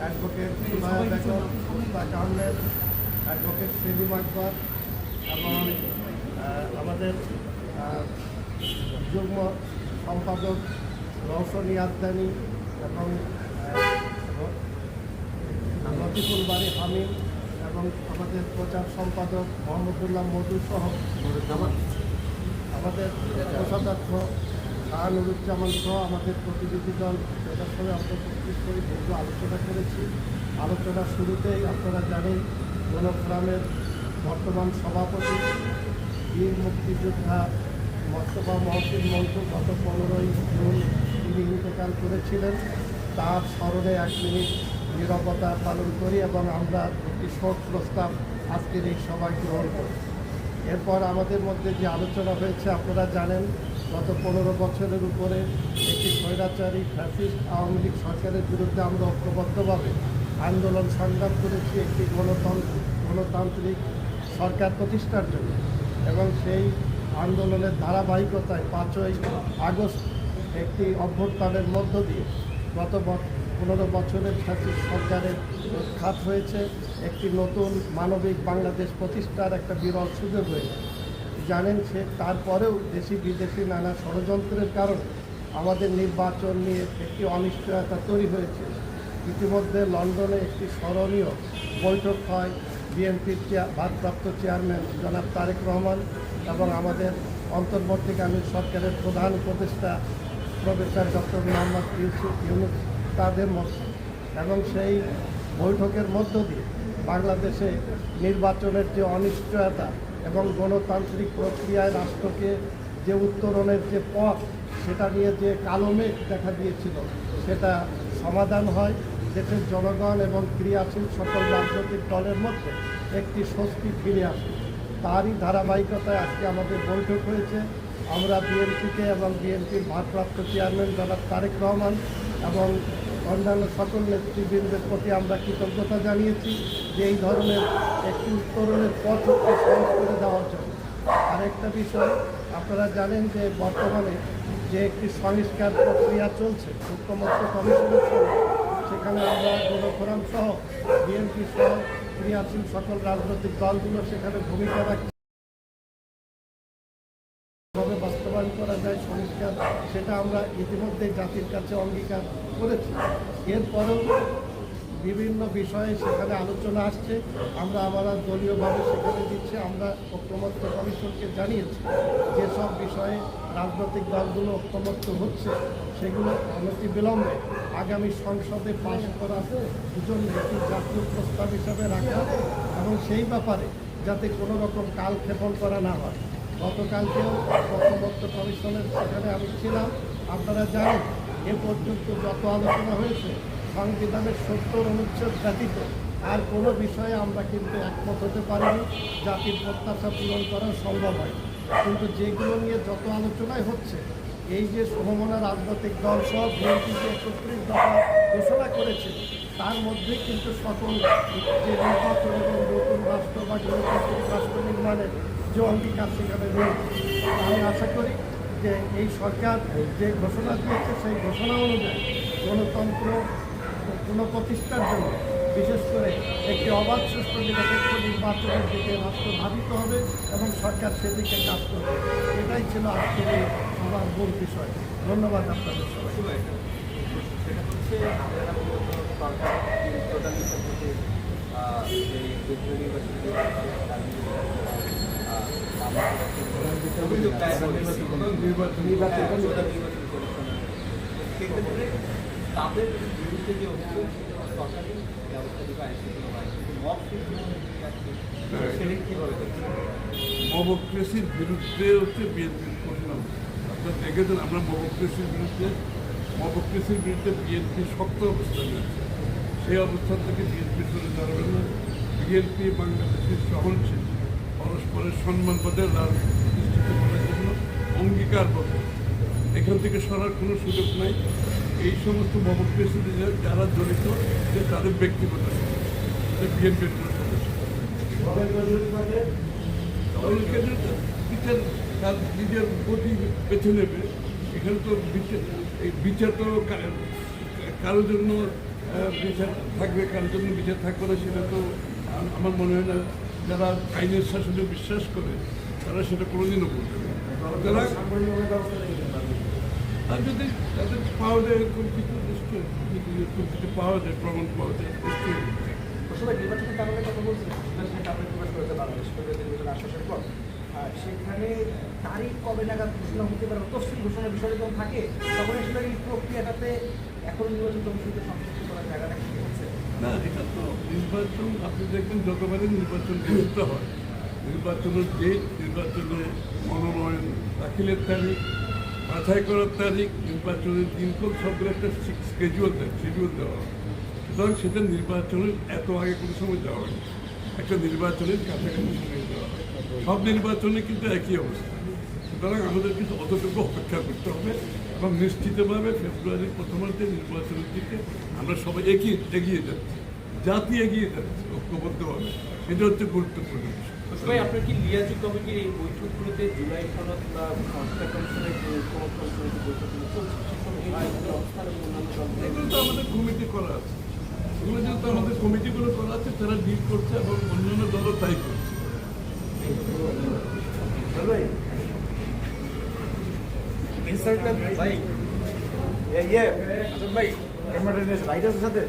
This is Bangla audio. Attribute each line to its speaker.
Speaker 1: অ্যাডভোকেট সুমায়া বেগম মুস্তাক আহমেদ অ্যাডভোকেট সেলিম আকবর এবং আমাদের যুগ্ম সম্পাদক রওশন ইয়াদ্দানি এবং লতিফুল বাড়ি হামিদ এবং আমাদের প্রচার সম্পাদক মোহাম্মদুল্লাহ মধু সহ, আমাদের কোষাধ্যক্ষ শাহানুরুজ্জামান সহ আমাদের প্রতিনিধি দল সেটার সঙ্গে আমরা উপস্থিত করে দীর্ঘ আলোচনা করেছি। আলোচনার শুরুতেই আপনারা জানেন গণফোরামের বর্তমান সভাপতি, বীর মুক্তিযোদ্ধা মস্তফা মহসিন মন্টু গত পনেরোই জুন তিনি ইন্তেকাল করেছিলেন। তার স্মরণে এক মিনিট নিরবতা পালন করি এবং আমরা একটি শোক প্রস্তাব আজকের এই সভায় গ্রহণ করি। এরপর আমাদের মধ্যে যে আলোচনা হয়েছে, আপনারা জানেন গত পনেরো বছরের উপরে একটি স্বৈরাচারী ফ্যাসিস্ট আওয়ামী লীগ সরকারের বিরুদ্ধে আমরা ঐক্যবদ্ধভাবে আন্দোলন সংগ্রাম করেছি একটি গণতন্ত্র, গণতান্ত্রিক সরকার প্রতিষ্ঠার জন্য। এবং সেই আন্দোলনের ধারাবাহিকতায় পাঁচই আগস্ট একটি অভ্যুত্থানের মধ্য দিয়ে গত পনেরো বছরের ফ্যাসিস্ট সরকারের উৎখাত হয়েছে। একটি নতুন মানবিক বাংলাদেশ প্রতিষ্ঠার একটা বিরল সুযোগ হয়েছে। জানেন সে তারপরেও দেশি বিদেশি নানা ষড়যন্ত্রের কারণে আমাদের নির্বাচন নিয়ে একটি অনিশ্চয়তা তৈরি হয়েছে। ইতিমধ্যে লন্ডনে একটি স্মরণীয় বৈঠক হয় বিএনপির চেয়া- ভারপ্রাপ্ত চেয়ারম্যান জনাব তারেক রহমান এবং আমাদের অন্তর্বর্তীকালীন সরকারের প্রধান উপদেষ্টা প্রফেসর ডক্টর মোহাম্মদ ইউসুফ ইউনুস তাদের মধ্যে এবং সেই বৈঠকের মধ্য দিয়ে বাংলাদেশে নির্বাচনের যে অনিশ্চয়তা এবং গণতান্ত্রিক প্রক্রিয়ায় রাষ্ট্রকে যে উত্তরণের যে পথ, সেটা নিয়ে যে কালো মেঘ দেখা দিয়েছিল, সেটা সমাধান হয়। দেশের জনগণ এবং ক্রিয়াশীল সকল রাজনৈতিক দলের মধ্যে একটি স্বস্তি ফিরে আসে। তারই ধারাবাহিকতায় আজকে আমাদের বৈঠক হয়েছে। আমরা বিএনপিকে এবং বিএনপির ভারপ্রাপ্ত চেয়ারম্যান জনাব তারেক রহমান এবং অন্যান্য সকল নেতৃবৃন্দের প্রতি আমরা কৃতজ্ঞতা জানিয়েছি যে এই ধরনের একটি উত্তরণের পথকে সহজ করে দেওয়ার জন্য। আরেকটা বিষয়, আপনারা জানেন যে বর্তমানে যে একটি সংস্কার প্রক্রিয়া চলছে, মুখ্যমন্ত্রী কমিশনের সঙ্গে, সেখানে আমরা গণফোরাম সহ, বিএনপি সহ, ক্রিয়াশীল সকল রাজনৈতিক দলগুলো সেখানে ভূমিকা রাখছে। বাস্তবায়ন করা যায়, সংস্কার, সেটা আমরা ইতিমধ্যে জাতির কাছে অঙ্গীকার করেছি। এরপরেও বিভিন্ন বিষয়ে সেখানে আলোচনা আসছে, আমরা আমরা দলীয়ভাবে সেখানে দিচ্ছি, আমরা ঐক্যমত্য কমিশনকে জানিয়েছি যেসব বিষয়ে রাজনৈতিক দলগুলো ঐক্যমত্য হচ্ছে, সেগুলো অনতি বিলম্বে আগামী সংসদে পাশ করার জন্য একটি জাতীয় প্রস্তাব হিসাবে রাখা এবং সেই ব্যাপারে যাতে কোনো রকম কালক্ষেপণ করা না হয়। গতকালকেও ঐক্যমত্য কমিশনের সেখানে আমি ছিলাম। আপনারা জানেন, এ পর্যন্ত যত আলোচনা হয়েছে, সংবিধানের সত্তর অনুচ্ছেদ ব্যতীত আর কোনো বিষয়ে আমরা কিন্তু একমত হতে পারিনি। জাতির প্রত্যাশা পূরণ করা সম্ভব হয় কিন্তু যেগুলো নিয়ে যত আলোচনায় হচ্ছে, এই যে সমমনা রাজনৈতিক দল সহ বিএনপি যে একত্রিশ দফা ঘোষণা করেছে, তার মধ্যে কিন্তু সকল যে নির্বাচন এবং নতুন রাষ্ট্র বা গণতান্ত্রিক রাষ্ট্র নির্মাণের যে অঙ্গীকার সেখানে রয়েছে আমি আশা করি যে এই সরকার যে ঘোষণা দিয়েছে, সেই ঘোষণা অনুযায়ী গণতন্ত্র পুনঃপ্রতিষ্ঠার জন্য বিশেষ করে একটি অবাধ সুষ্ঠু নিরপেক্ষ নির্বাচনের দিকে রাষ্ট্র ধাবিত হবে এবং সরকার সেদিকে কাজ করবে। এটাই ছিল আজকের সবার মূল বিষয়। ধন্যবাদ আপনাদের সবাই
Speaker 2: সরকার সেক্ষেত্রে তাদের বিরুদ্ধে
Speaker 3: মবক্রেসির বিরুদ্ধে হচ্ছে বিএনপির প্রশ্ন আপনারা দেখেছেন, আমরা মবক্রেসির বিরুদ্ধে মবক্রেসির বিরুদ্ধে বিএনপি শক্ত অবস্থান নিচ্ছে সেই অবস্থান থেকে বিএনপি সরে দাঁড়াবে না। বিএনপি, বাংলাদেশের সহনশীল পরস্পরের সম্মানপদের রাজনীতি প্রতিষ্ঠিত করার জন্য অঙ্গীকারবদ্ধ এখান থেকে সরার কোনো সুযোগ নাই। এই সমস্ত মবক্রেসিতে যারা জড়িত যে তাদের ব্যক্তিগত বিএনপির বিচার তার নিজের গতি বেছে নেবে, এখানে তো বিচার এই বিচার তো কারোর জন্য বিচার থাকবে কারোর জন্য বিচার থাকবে না, সেটা তো আমার মনে হয় না। যারা আইনের শাসনে বিশ্বাস করে, তারা সেটা কোনোদিনও না। যারা আর যদি তাদের পাওয়া যায় এরকম কিছু এরকম কিছু পাওয়া যায়, প্রমাণ পাওয়া যায়, নিশ্চয়ই
Speaker 4: কারণে কথা আশ্বাসের পর। সেখানে তারিখ কবে নাগাদ বিষয় যখন থাকে তখন এই প্রক্রিয়াটাতে এখন জায়গাটা
Speaker 3: না, এটা তো নির্বাচন, আপনি দেখবেন যতবারই নির্বাচন অনুষ্ঠিত হয়, নির্বাচনের ডেট নির্বাচনের মনোনয়ন, দাখিলের তারিখ, বাছাই করার তারিখ, নির্বাচনের দিনক্ষণ সবগুলো একটা স্কেজুয়াল দেয় শিডিউল দেওয়া হয়। সুতরাং সেটা নির্বাচনের এত আগে কোনো সময় যাওয়া হয় একটা নির্বাচনের কাছাকাছি সময় দেওয়া হয়। সব নির্বাচনে কিন্তু একই অবস্থা। সুতরাং আমাদের কিন্তু অতটুকু অপেক্ষা করতে হবে এবং নিশ্চিতভাবে ফেব্রুয়ারির প্রথমার্ধে নির্বাচনের দিকে আমরা সবাই এগিয়ে এগিয়ে যাচ্ছি। জাতি এগিয়ে যাচ্ছে ঐক্যবদ্ধভাবে। এটা হচ্ছে গুরুত্বপূর্ণ বিষয়।
Speaker 4: ভাই আপনার কি লিয়াজু কমিটির এই বৈঠকগুলোতে জুলাই সনদ বা সংস্কার কমিশনের যে ঐক্যমত কমিশনের বৈঠকগুলো চলছে সেসব এই অবস্থান এবং অন্যান্য
Speaker 3: এগুলো তো আমাদের কমিটি করা আছে। এগুলো যেহেতু আমাদের কমিটিগুলো করা আছে তারা ডিল করছে এবং অন্যান্য দলও তাই করছে।
Speaker 4: ভাই ইয়ে ভাই ক্যামেরা নিয়ে লাইট আছে সাথে